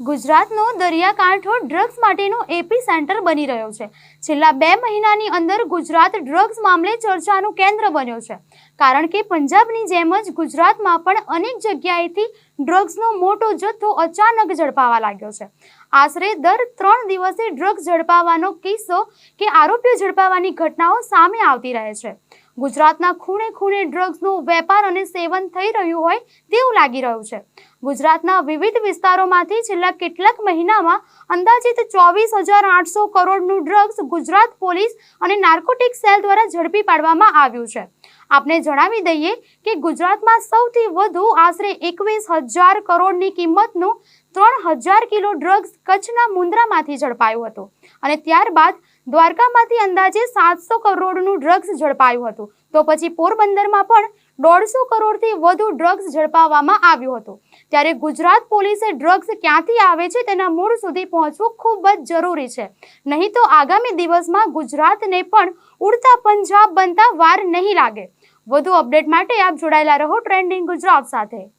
ગુજરાતનો દરિયાકાંઠો ડ્રગ્સ માટેનો એપી સેન્ટર બની રહ્યો છે. છેલ્લા બે મહિનાની અંદર ગુજરાત ડ્રગ્સ મામલે ચર્ચાનું કેન્દ્ર બન્યો છે. કારણ કે પંજાબની જેમ જ ગુજરાતમાં પણ અનેક જગ્યાએથી ડ્રગ્સનો મોટો જથ્થો અચાનક ઝડપાવા લાગ્યો છે. આશરે દર ત્રણ દિવસે ડ્રગ્સ ઝડપાવાનો કિસ્સો કે આરોપીઓ ઝડપાવાની ઘટનાઓ સામે આવતી રહે છે. ગુજરાતના ખૂણે ખૂણે ડ્રગ્સનો વેપાર અને સેવન થઈ રહ્યું હોય તેવું લાગી રહ્યું છે. ગુજરાતના વિવિધ વિસ્તારોમાંથી છેલ્લા કેટલાક મહિનામાં અંદાજિત ચોવીસ હજાર આઠસો કરોડનું ડ્રગ્સ ગુજરાત પોલીસ અને નાર્કોટિક સેલ દ્વારા ઝડપી પાડવામાં આવ્યું છે. આપને જણાવી દઈએ કે ગુજરાતમાં સૌથી વધુ આશરે એકવીસ હજાર કરોડની કિંમતનું ત્રણ હજાર કિલો ડ્રગ્સ કચ્છના મુન્દ્રામાંથી ઝડપાયું હતું. અને ત્યારબાદ દ્વારકામાંથી અંદાજે સાતસો કરોડનું ડ્રગ્સ ઝડપાયું હતું. તો પછી પોરબંદરમાં પણ દોઢસો કરોડથી વધુ ડ્રગ્સ ઝડપાવવામાં આવ્યું હતું. ત્યારે ગુજરાત પોલીસે ડ્રગ્સ ક્યાંથી આવે છે તેના મૂળ સુધી પહોંચવું ખૂબ જ જરૂરી છે. નહીં તો આગામી દિવસમાં ગુજરાતને પણ ઉડતા પંજાબ બનતા વાર નહીં લાગે. વધુ અપડેટ માટે આપ જોડાયેલા રહો ટ્રેન્ડિંગ ગુજરાત સાથે.